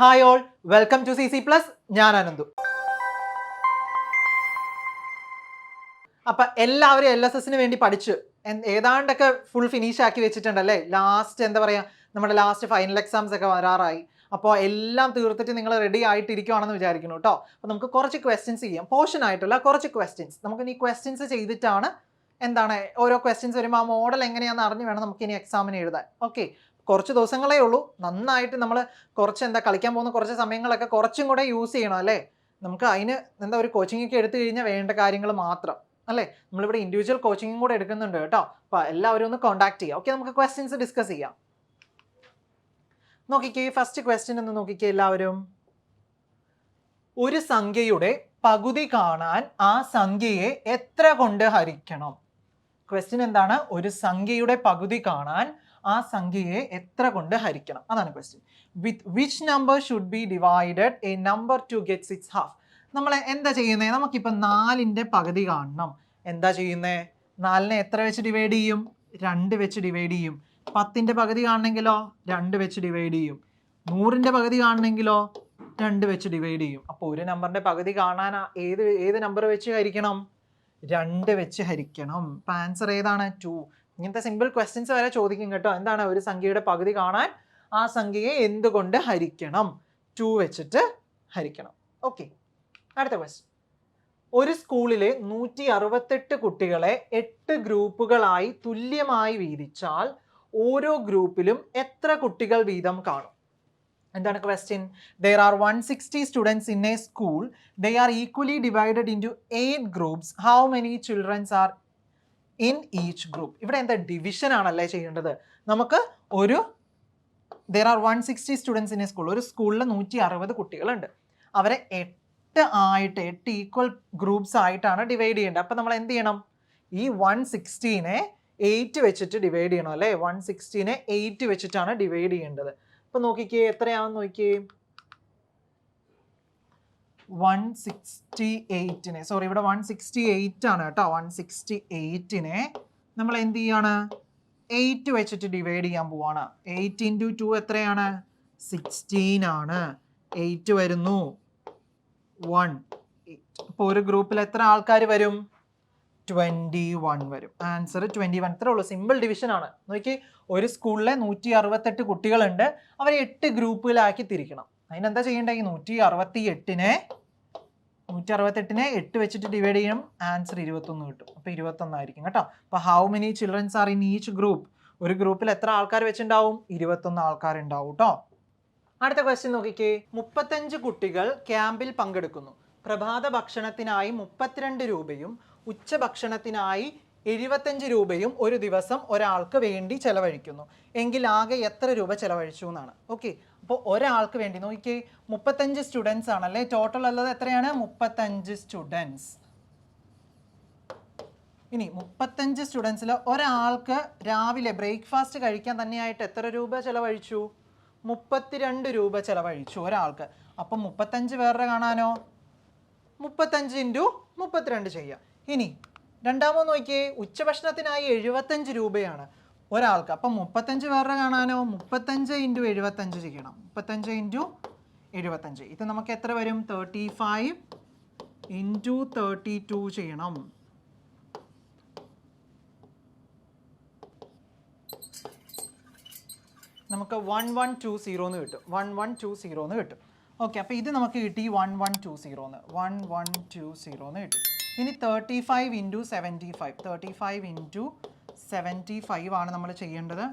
Hi all welcome to C C plus ഞാൻ അനന്തു. അപ്പൊ എല്ലാവരും എൽ എസ് എസിന് വേണ്ടി പഠിച്ച്. ഏതാണ്ടൊക്കെ ഫുൾ ഫിനിഷ് ആക്കി വെച്ചിട്ടുണ്ടല്ലേ? ലാസ്റ്റ് എന്താ പറയുക നമ്മുടെ ലാസ്റ്റ് ഫൈനൽ എക്സാംസ് ഒക്കെ വരാറായി. അപ്പോൾ എല്ലാം തീർത്തിട്ട് നിങ്ങൾ റെഡി ആയിട്ടിരിക്കുവാണെന്ന് വിചാരിക്കുന്നു കേട്ടോ അപ്പോൾ നമുക്ക് കുറച്ച് ക്വസ്റ്റ്യൻസ് ചെയ്യാം. പോർഷൻ ആയിട്ടുള്ള കുറച്ച് ക്വസ്റ്റ്യൻസ് നമുക്ക് ഇനി ക്വസ്റ്റ്യൻസ് ചെയ്തിട്ടാണ് എന്താണ്? ഓരോ ക്വസ്റ്റ്യൻസ് വരുമ്പോൾ ആ മോഡൽ എങ്ങനെയാണെന്ന് അറിഞ്ഞ് വേണം നമുക്ക് ഇനി എക്സാമിന് എഴുതാൻ. ഓക്കെ കുറച്ച് ദിവസങ്ങളേ ഉള്ളൂ. നന്നായിട്ട് നമ്മൾ കുറച്ച് എന്താ കളിക്കാൻ പോകുന്ന കുറച്ച് സമയങ്ങളൊക്കെ കുറച്ചും കൂടെ യൂസ് ചെയ്യണം അല്ലേ? നമുക്ക് അതിന് എന്താ ഒരു കോച്ചിങ് ഒക്കെ എടുത്തു കഴിഞ്ഞാൽ വേണ്ട കാര്യങ്ങൾ മാത്രം അല്ലേ? നമ്മളിവിടെ ഇൻഡിവിജ്വൽ കോച്ചിങ്ങും കൂടെ എടുക്കുന്നുണ്ട് കേട്ടോ. അപ്പോൾ എല്ലാവരും ഒന്ന് കോൺടാക്ട് ചെയ്യാം. ഓക്കെ നമുക്ക് ക്വസ്റ്റ്യൻസ് ഡിസ്കസ് ചെയ്യാം. നോക്കിക്കേ ഫസ്റ്റ് ക്വസ്റ്റ്യൻ ഒന്ന് നോക്കിക്കേ എല്ലാവരും. ഒരു സംഖ്യയുടെ പകുതി കാണാൻ ആ സംഖ്യയെ എത്ര കൊണ്ട് ഹരിക്കണം? ക്വസ്റ്റ്യൻ എന്താണ്? ഒരു സംഖ്യയുടെ പകുതി കാണാൻ ആ സംഖ്യയെ എത്ര കൊണ്ട് ഹരിക്കണം? അതാണ് question with which number should be divided a number to gets its half നമ്മൾ എന്താ ചെയ്യുന്നത് നമുക്കിപ്പോൾ നാലിന്റെ പകുതി കാണണം. എന്താ ചെയ്യുന്നത് നാലിനെ എത്ര വെച്ച് ഡിവൈഡ് ചെയ്യും? രണ്ട് വെച്ച് ഡിവൈഡ് ചെയ്യും. പത്തിന്റെ പകുതി കാണണമെങ്കിലോ? രണ്ട് വെച്ച് ഡിവൈഡ് ചെയ്യും. നൂറിന്റെ പകുതി കാണണമെങ്കിലോ? രണ്ട് വെച്ച് ഡിവൈഡ് ചെയ്യും. അപ്പോൾ ഒരു നമ്പറിന്റെ പകുതി കാണാൻ ഏത് ഏത് നമ്പർ വെച്ച് ഹരിക്കണം? രണ്ട് വെച്ച് ഹരിക്കണം. അപ്പം ആൻസർ ഏതാണ്? ടു ഇങ്ങനത്തെ സിമ്പിൾ ക്വസ്റ്റ്യൻസ് വരെ ചോദിക്കും കേട്ടോ. എന്താണ് ഒരു സംഖ്യയുടെ പകുതി കാണാൻ? ആ സംഖ്യയെ എന്തുകൊണ്ട് ഹരിക്കണം? ടു വെച്ചിട്ട് ഹരിക്കണം. ഓക്കെ അടുത്ത ക്വസ്റ്റ്യൻ ഒരു സ്കൂളിലെ നൂറ്റി അറുപത്തെട്ട് കുട്ടികളെ എട്ട് ഗ്രൂപ്പുകളായി തുല്യമായി വീതിച്ചാൽ ഓരോ ഗ്രൂപ്പിലും എത്ര കുട്ടികൾ വീതം കാണും? എന്താണ് question there are one sixty students in a school they are equally divided into eight groups how many childrens are in each group ഇവിടെ എന്താ ഡിവിഷൻ ആണല്ലേ ചെയ്യേണ്ടത്? നമുക്ക് ഒരു there are one sixty students in a school ഒരു സ്കൂളിൽ നൂറ്റി അറുപത് കുട്ടികളുണ്ട്. അവരെ എട്ട് ആയിട്ട് എട്ട് ഈക്വൽ ഗ്രൂപ്പ്സ് ആയിട്ടാണ് ഡിവൈഡ് ചെയ്യേണ്ടത്. അപ്പം നമ്മൾ എന്ത് ചെയ്യണം? ഈ വൺ സിക്സ്റ്റീനെ എയ്റ്റ് വെച്ചിട്ട് ഡിവൈഡ് ചെയ്യണം അല്ലേ? വൺ സിക്സ്റ്റീനെ എയ്റ്റ് വെച്ചിട്ടാണ് ഡിവൈഡ് ചെയ്യേണ്ടത്. അപ്പം നോക്കിക്കേ എത്രയാണെന്ന് നോക്കിയേ വൺ സിക്സ്റ്റി എയ്റ്റിനെ സോറി ഇവിടെ വൺ സിക്സ്റ്റി എയ്റ്റ് ആണ് കേട്ടോ. വൺ സിക്സ്റ്റി എയ്റ്റിനെ നമ്മൾ എന്ത് ചെയ്യാണ്? എയ്റ്റ് വെച്ചിട്ട് ഡിവൈഡ് ചെയ്യാൻ പോവാണ്. എയ്റ്റ് ഇന്റു ടു എത്രയാണ്? സിക്സ്റ്റീൻ ആണ്. എയ്റ്റ് വരുന്നു. വൺ അപ്പോൾ ഒരു ഗ്രൂപ്പിൽ എത്ര ആൾക്കാർ വരും? ട്വന്റി വൺ വരും. ആൻസർ ട്വന്റി വൺ ഇത്രേ ഉള്ളൂ. സിമ്പിൾ ഡിവിഷൻ ആണ്. നോക്കി ഒരു സ്കൂളിലെ നൂറ്റി അറുപത്തെട്ട് കുട്ടികളുണ്ട്. അവരെ എട്ട് ഗ്രൂപ്പുകളാക്കി തിരിക്കണം. അതിനെന്താ ചെയ്യേണ്ടത് ഈ നൂറ്റി അറുപത്തി എട്ടിനെ നൂറ്റി അറുപത്തെട്ടിനെ എട്ട് വെച്ചിട്ട് ഡിവൈഡ് ചെയ്യണം ആൻസർ ഇരുപത്തൊന്ന് കിട്ടും. അപ്പോൾ ഇരുപത്തൊന്നായിരിക്കും കേട്ടോ. അപ്പോൾ how many childrens are in each group ഒരു ഗ്രൂപ്പിൽ എത്ര ആൾക്കാർ വെച്ചിട്ടുണ്ടാവും? ഇരുപത്തൊന്ന് ആൾക്കാർ ഉണ്ടാവും കേട്ടോ അടുത്ത ക്വസ്റ്റ്യൻ നോക്കിക്കേ. മുപ്പത്തഞ്ച് കുട്ടികൾ ക്യാമ്പിൽ പങ്കെടുക്കുന്നു. പ്രഭാത ഭക്ഷണത്തിനായി മുപ്പത്തിരണ്ട് രൂപയും ഉച്ചഭക്ഷണത്തിനായി എഴുപത്തഞ്ച് രൂപയും ഒരു ദിവസം ഒരാൾക്ക് വേണ്ടി ചെലവഴിക്കുന്നു. എങ്കിൽ ആകെ എത്ര രൂപ ചെലവഴിച്ചു എന്നാണ്. ഓക്കെ അപ്പോൾ ഒരാൾക്ക് വേണ്ടി നോക്കി മുപ്പത്തഞ്ച് സ്റ്റുഡൻസ് ആണല്ലേ ടോട്ടൽ ഉള്ളത് എത്രയാണ്? മുപ്പത്തഞ്ച് സ്റ്റുഡൻസ് ഇനി മുപ്പത്തഞ്ച് സ്റ്റുഡൻസിൽ ഒരാൾക്ക് രാവിലെ ബ്രേക്ക്ഫാസ്റ്റ് കഴിക്കാൻ തന്നെയായിട്ട് എത്ര രൂപ ചെലവഴിച്ചു? മുപ്പത്തിരണ്ട് രൂപ ചെലവഴിച്ചു ഒരാൾക്ക്. അപ്പം മുപ്പത്തഞ്ച് പേരുടെ കാണാനോ? മുപ്പത്തഞ്ച് ഇന്റു മുപ്പത്തിരണ്ട് ചെയ്യാം. ഇനി രണ്ടാമത് നോക്കിയേ ഉച്ചഭക്ഷണത്തിനായി എഴുപത്തഞ്ച് രൂപയാണ്. ഒരാൾക്ക്. അപ്പം മുപ്പത്തഞ്ച് പേരുടെ കാണാനോ? മുപ്പത്തഞ്ച് ഇന്റു എഴുപത്തഞ്ച് ചെയ്യണം മുപ്പത്തഞ്ച് ഇന്റു എഴുപത്തഞ്ച്. ഇത് നമുക്ക് എത്ര വരും? Thirty five into thirty two ചെയ്യണം. നമുക്ക് വൺ വൺ ടു സീറോ എന്ന് കിട്ടും. വൺ വൺ ടു സീറോ എന്ന് കിട്ടും. ഓക്കെ അപ്പോൾ ഇത് നമുക്ക് കിട്ടി വൺ വൺ ടു സീറോ എന്ന്. വൺ വൺ ടു സീറോ എന്ന് കിട്ടി. ഇനി thirty five into seventy five. Thirty five into seventy five ആണ് നമ്മൾ ചെയ്യേണ്ടത്.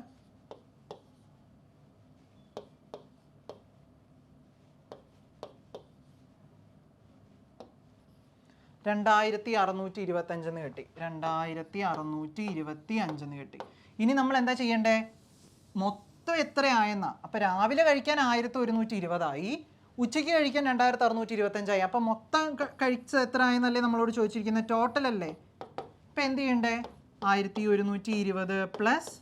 രണ്ടായിരത്തി അറുന്നൂറ്റി ഇരുപത്തഞ്ചെന്ന് കിട്ടി. രണ്ടായിരത്തി അറുന്നൂറ്റി ഇരുപത്തി അഞ്ചെന്ന് കിട്ടി. ഇനി നമ്മൾ എന്താ ചെയ്യേണ്ടേ? മൊത്തം എത്രയായെന്നാ? അപ്പം രാവിലെ കഴിക്കാൻ ആയിരത്തി ഒരുന്നൂറ്റി ഇരുപതായി ഉച്ചയ്ക്ക് കഴിക്കാൻ രണ്ടായിരത്തി അറുന്നൂറ്റി ഇരുപത്തഞ്ചായി അപ്പം മൊത്തം കഴിച്ചത് എത്ര ആയെന്നല്ലേ നമ്മളോട് ചോദിച്ചിരിക്കുന്നത് ടോട്ടൽ അല്ലേ? ഇപ്പം എന്ത് ചെയ്യണ്ടേ? ആയിരത്തി ഒരുന്നൂറ്റി ഇരുപത് പ്ലസ്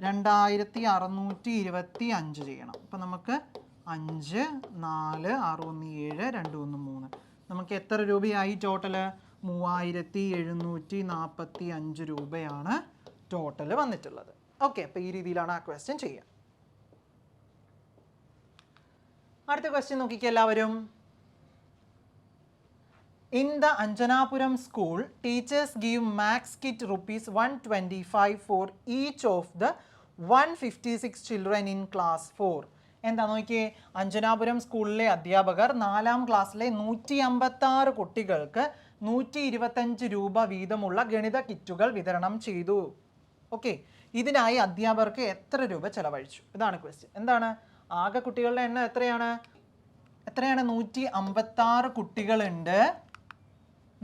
രണ്ടായിരത്തി അറുന്നൂറ്റി ഇരുപത്തി അഞ്ച് ചെയ്യണം. അപ്പം നമുക്ക് അഞ്ച് നാല് ആറ് ഒന്ന് ഏഴ് രണ്ട് ഒന്ന് മൂന്ന്. നമുക്ക് എത്ര രൂപയായി ടോട്ടൽ മൂവായിരത്തി എഴുന്നൂറ്റി നാൽപ്പത്തി അഞ്ച് രൂപയാണ് ടോട്ടൽ വന്നിട്ടുള്ളത്. ഓക്കെ അപ്പോൾ ഈ രീതിയിലാണ് ആ ക്വസ്റ്റ്യൻ ചെയ്യുക. അടുത്ത ക്വസ്റ്റ്യൻ നോക്കിക്കേ എല്ലാവരും. In the Anjanapuram school, teachers give max kit rupees 125 for each of the 156 children in class 4. എന്താ നോക്കിയേ? അഞ്ജനാപുരം സ്കൂളിലെ അധ്യാപകർ നാലാം ക്ലാസ്സിലെ നൂറ്റി അമ്പത്തി ആറ് കുട്ടികൾക്ക് നൂറ്റി ഇരുപത്തഞ്ച് രൂപ വീതമുള്ള ഗണിത കിറ്റുകൾ വിതരണം ചെയ്തു. ഓക്കെ. ഇതിനായി അധ്യാപകർക്ക് എത്ര രൂപ ചെലവഴിച്ചു? ഇതാണ് ക്വസ്റ്റ്യൻ എന്താണ്? ആകെ കുട്ടികളുടെ എണ്ണം എത്രയാണ്? എത്രയാണ്? നൂറ്റി അമ്പത്താറ് കുട്ടികളുണ്ട്.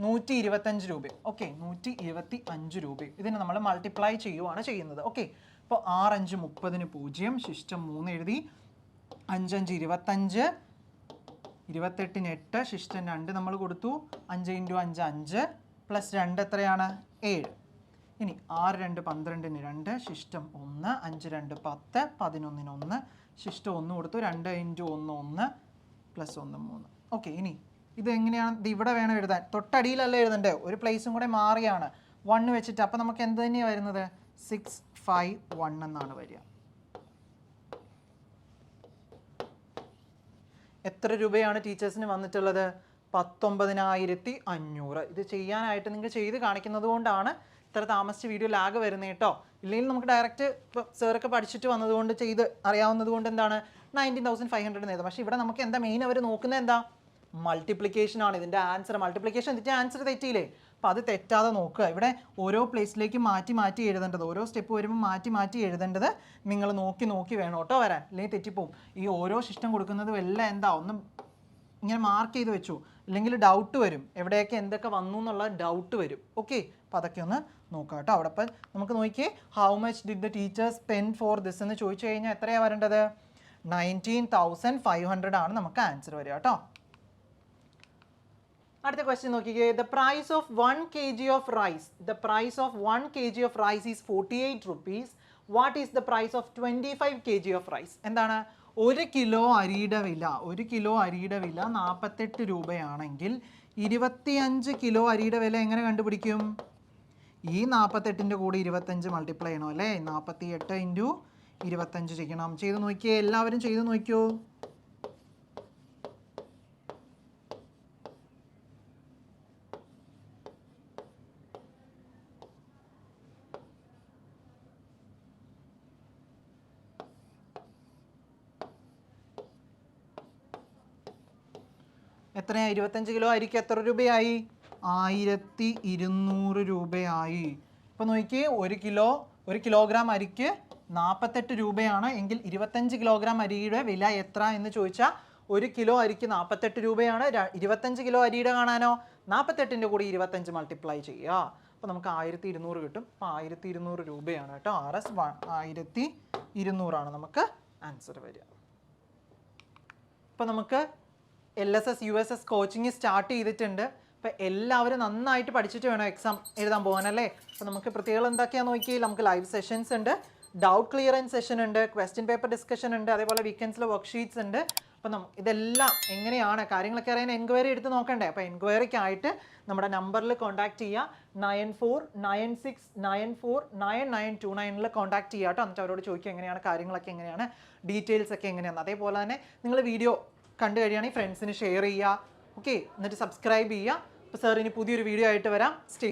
നൂറ്റി ഇരുപത്തഞ്ച് രൂപ. ഓക്കെ നൂറ്റി ഇരുപത്തി അഞ്ച് രൂപ. ഇതിനെ നമ്മൾ മൾട്ടിപ്ലൈ ചെയ്യുവാണ് ചെയ്യുന്നത്. ഓക്കെ അപ്പോൾ ആറഞ്ച് മുപ്പതിന് പൂജ്യം ശിഷ്ടം മൂന്ന് എഴുതി. അഞ്ചഞ്ച് ഇരുപത്തഞ്ച് ഇരുപത്തെട്ടിന് എട്ട് ശിഷ്ടം രണ്ട് നമ്മൾ കൊടുത്തു. അഞ്ച് ഇന്റു അഞ്ച് അഞ്ച് പ്ലസ് രണ്ട് എത്രയാണ്? ഏഴ്. ഇനി ആറ് രണ്ട് പന്ത്രണ്ടിന് രണ്ട് ശിഷ്ടം ഒന്ന് അഞ്ച് രണ്ട് പത്ത് പതിനൊന്നിന് ഒന്ന് ശിഷ്ടം ഒന്ന് കൊടുത്തു. രണ്ട് ഇന്റു ഒന്ന് ഒന്ന് പ്ലസ് ഒന്ന് മൂന്ന്. ഓക്കെ ഇനി ഇത് എങ്ങനെയാണ് ഇത് ഇവിടെ വേണം എഴുതാൻ. തൊട്ടടിയിലല്ല എഴുതണ്ടേ? ഒരു പ്ലേസും കൂടെ മാറിയാണ്. വൺ വെച്ചിട്ട്. അപ്പം നമുക്ക് എന്ത് തന്നെയാണ് വരുന്നത്? സിക്സ് ഫൈവ് വൺ എന്നാണ് വരിക. എത്ര രൂപയാണ് ടീച്ചേഴ്സിന് വന്നിട്ടുള്ളത്? പത്തൊമ്പതിനായിരത്തി അഞ്ഞൂറ് ഇത് ചെയ്യാനായിട്ട് നിങ്ങൾ ചെയ്ത് കാണിക്കുന്നത് കൊണ്ടാണ് ഇത്ര താമസിച്ച് വീഡിയോ ലാഗ് വരുന്നത് കേട്ടോ. ഇല്ലെങ്കിൽ നമുക്ക് ഡയറക്റ്റ് സാറൊക്കെ പഠിച്ചിട്ട് വന്നതുകൊണ്ട് ചെയ്ത് അറിയാവുന്നത് കൊണ്ട് എന്താണ്? നയന്റീൻ തൗസൻഡ് ഫൈവ് ഹൺഡ്രഡ് നേതാ പക്ഷേ ഇവിടെ നമുക്ക് എന്താ മെയിൻ അവർ നോക്കുന്നത് എന്താ? മൾട്ടിപ്ലിക്കേഷൻ ആണ്. ഇതിന്റെ ആൻസർ മൾട്ടിപ്ലിക്കേഷൻ ഇതിന്റെ ആൻസർ തെറ്റിയില്ലേ? അപ്പോൾ അത് തെറ്റാതെ നോക്കുക. ഇവിടെ ഓരോ പ്ലേസിലേക്ക് മാറ്റി മാറ്റി എഴുതേണ്ടത് ഓരോ സ്റ്റെപ്പ് വരുമ്പോൾ മാറ്റി മാറ്റി എഴുതേണ്ടത് നിങ്ങൾ നോക്കി നോക്കി വേണം കേട്ടോ വരാൻ. അല്ലെങ്കിൽ തെറ്റിപ്പോവും. ഈ ഓരോ ശിഷ്ടം കൊടുക്കുന്നതും എല്ലാം എന്താ? ഒന്ന് ഇങ്ങനെ മാർക്ക് ചെയ്ത് വെച്ചു. അല്ലെങ്കിൽ ഡൗട്ട് വരും. എവിടെയൊക്കെ എന്തൊക്കെ വന്നു എന്നുള്ള ഡൗട്ട് വരും. ഓക്കെ അപ്പോൾ അതൊക്കെ ഒന്ന് നോക്കാം കേട്ടോ. അവിടെ ഇപ്പം നമുക്ക് നോക്കിയേ how much did the teacher's pen for this എന്ന് ചോദിച്ചു കഴിഞ്ഞാൽ എത്രയാണ് വരേണ്ടത്? നയന്റീൻ തൗസൻഡ് ഫൈവ് ഹൺഡ്രഡ് ആണ് നമുക്ക് ആൻസർ വരിക കേട്ടോ. അടുത്ത ക്വസ്റ്റ്യൻ നോക്കിക്കേ. The price of one K G of rice the price of one K G of rice is forty eight rupees what is the price of twenty five K G of rice എന്താണ്? ഒരു kilo അരിയുടെ വില ഒരു kilo അരിയുടെ വില നാൽപ്പത്തെട്ട് രൂപയാണെങ്കിൽ ഇരുപത്തിയഞ്ച് kilo അരിയുടെ വില എങ്ങനെ കണ്ടുപിടിക്കും? ഈ നാൽപ്പത്തെട്ടിന്റെ കൂടെ ഇരുപത്തഞ്ച് മൾട്ടിപ്ലൈ ചെയ്യണം അല്ലേ? നാൽപ്പത്തി എട്ട് ഇന്റു ഇരുപത്തഞ്ച് ചെയ്യണം. ചെയ്ത് നോക്കിയേ. എല്ലാവരും ചെയ്ത് നോക്കിയോ? എത്രയാ? ഇരുപത്തഞ്ച് കിലോ അരിക്ക് എത്ര രൂപയായി? ആയിരത്തി ഇരുന്നൂറ് രൂപയായി. ഇപ്പം നോക്കിയേ ഒരു കിലോ ഒരു കിലോഗ്രാം അരിക്ക് നാൽപ്പത്തെട്ട് രൂപയാണ്. എങ്കിൽ ഇരുപത്തഞ്ച് കിലോഗ്രാം അരിയുടെ വില എത്ര എന്ന് ചോദിച്ചാൽ ഒരു കിലോ അരിക്ക് നാൽപ്പത്തെട്ട് രൂപയാണ്. ഇരുപത്തഞ്ച് കിലോ അരിയുടെ കാണാനോ? നാൽപ്പത്തെട്ടിന്റെ കൂടി ഇരുപത്തഞ്ച് മൾട്ടിപ്ലൈ ചെയ്യുക അപ്പോൾ നമുക്ക് ആയിരത്തി ഇരുന്നൂറ് കിട്ടും. അപ്പോൾ ആയിരത്തി ഇരുന്നൂറ് രൂപയാണ് കേട്ടോ. ആർ എസ് വൺ ആയിരത്തി ഇരുന്നൂറാണ് നമുക്ക് ആൻസർ വരിക. ഇപ്പോൾ നമുക്ക് L S S U S S coaching start ചെയ്തിട്ടുണ്ട്. അപ്പോൾ എല്ലാവരും നന്നായിട്ട് പഠിച്ചിട്ട് വേണം എക്സാം എഴുതാൻ പോകാനല്ലേ അപ്പോൾ നമുക്ക് പ്രത്യേകത എന്തൊക്കെയാണെന്ന് നോക്കി നമുക്ക് ലൈവ് സെഷൻസ് ഉണ്ട്. ഡൗട്ട് ക്ലിയറൻസ് സെഷൻ ഉണ്ട് ക്വസ്റ്റ്യൻ പേപ്പർ ഡിസ്കഷൻ ഉണ്ട് അതേപോലെ വീക്കെൻഡ്സിലെ വർക്ക്ഷീറ്റ്സ് ഉണ്ട്. അപ്പം നം ഇതെല്ലാം എങ്ങനെയാണ് കാര്യങ്ങളൊക്കെ അറിയാൻ എൻക്വയറി എടുത്ത് നോക്കണ്ടേ? അപ്പോൾ എൻക്വയറിക്കായിട്ട് നമ്മുടെ നമ്പറിൽ കോൺടാക്ട് ചെയ്യുക nine four nine six nine four nine nine two നയനിൽ contact ചെയ്യുക കേട്ടോ എന്നിട്ട് അവരോട് ചോദിക്കുക എങ്ങനെയാണ് കാര്യങ്ങളൊക്കെ എങ്ങനെയാണ് ഡീറ്റെയിൽസ് ഒക്കെ എങ്ങനെയാണ് അതേപോലെ തന്നെ നിങ്ങൾ വീഡിയോ കണ്ടു കഴിയുകയാണെങ്കിൽ ഫ്രണ്ട്സിന് ഷെയർ ചെയ്യുക. ഓക്കെ എന്നിട്ട് സബ്സ്ക്രൈബ് ചെയ്യുക. അപ്പോൾ സാർ ഇനി പുതിയൊരു വീഡിയോ ആയിട്ട് വരാം. സ്റ്റേ